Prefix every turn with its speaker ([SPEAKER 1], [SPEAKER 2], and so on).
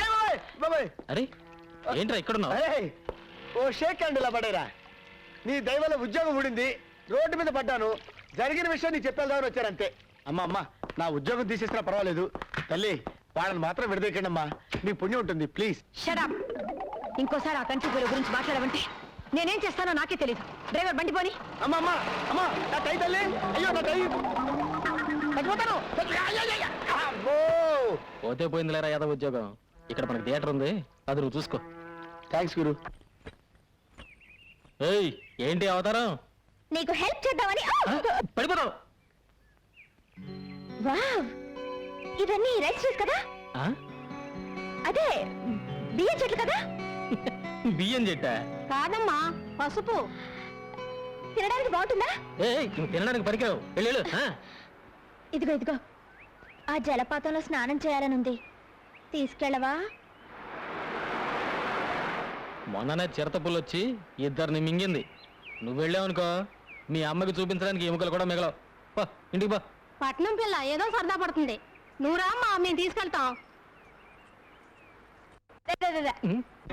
[SPEAKER 1] బాబాయ్, బాబాయ్.
[SPEAKER 2] అరే ఏంట్రా ఇక్కడున్నావు?
[SPEAKER 1] అరే ఓ షేక్ హ్యాండ్ ఇలా పడేరా. నీ దయవల్ల ఉద్యోగం ఊడింది రోడ్డు మీద పడ్డాను జరిగిన విషయం నీకు చెప్పేద్దామని వచ్చారంతే అమ్మా అమ్మా నా ఉద్యోగం తీసేసినా పర్వాలేదు. తల్లి వాళ్ళని మాత్రం విడదీయకండి అమ్మా నీ పుణ్యం ఉంటుంది ప్లీజ్.
[SPEAKER 3] షడప్ ఇంకోసారి ఆ కంచి పూల గురించి మాట్లాడమంటే నేనేం చేస్తానో నాకే తెలీదు. డ్రైవర్ బండి పోని.
[SPEAKER 1] అమ్మా అమ్మా అమ్మా నా టై తల్లి. అయ్యో నా టై. చచ్చిపోతాను. అయ్యయ్యయ్య. అబ్బో
[SPEAKER 2] పోతే పోయిందిలేరా యాదవ్ ఉద్యోగం? ఇక్కడ మనకి థియేటర్ ఉంది. అది నువ్వు చూసుకో.
[SPEAKER 1] థ్యాంక్స్ గురు.
[SPEAKER 2] ఏయ్ ఏంటి అవతారం?
[SPEAKER 3] నీకు హెల్ప్ చేద్దామని
[SPEAKER 2] ఆ, పడిపోతావు.
[SPEAKER 3] వావ్! ఇవన్నీ రైస్ ట్రీస్ కదా?
[SPEAKER 2] ఆ?
[SPEAKER 3] అదే బియ్యం చెట్లు కదా?
[SPEAKER 2] బియ్యం చెట్ట?
[SPEAKER 3] కాదమ్మా పసుపు. తినడానికి బాగుంటుందా?
[SPEAKER 2] ఏయ్ నువ్వు తినడానికి పరికరావు. వెళ్ళు వెళ్ళు. ఆ?
[SPEAKER 3] ఇదిగో ఇదిగో. ఆ జలపాతంలో స్నానం చేయాలనుంది తీసుకెళ్ళవా?
[SPEAKER 2] మొన్ననే చిరత పుల్లు వచ్చి ఇద్దరిని మింగింది. నువ్వు వెళ్ళావనుకో మీ అమ్మకి చూపించడానికి ఎముకలు కూడా మిగలవు. పో, ఇంటికి బా
[SPEAKER 3] పట్నం పిల్ల ఏదో సరదా పడుతుంది. నువ్వు రామ్మా మేము తీసుకెళ్తాం.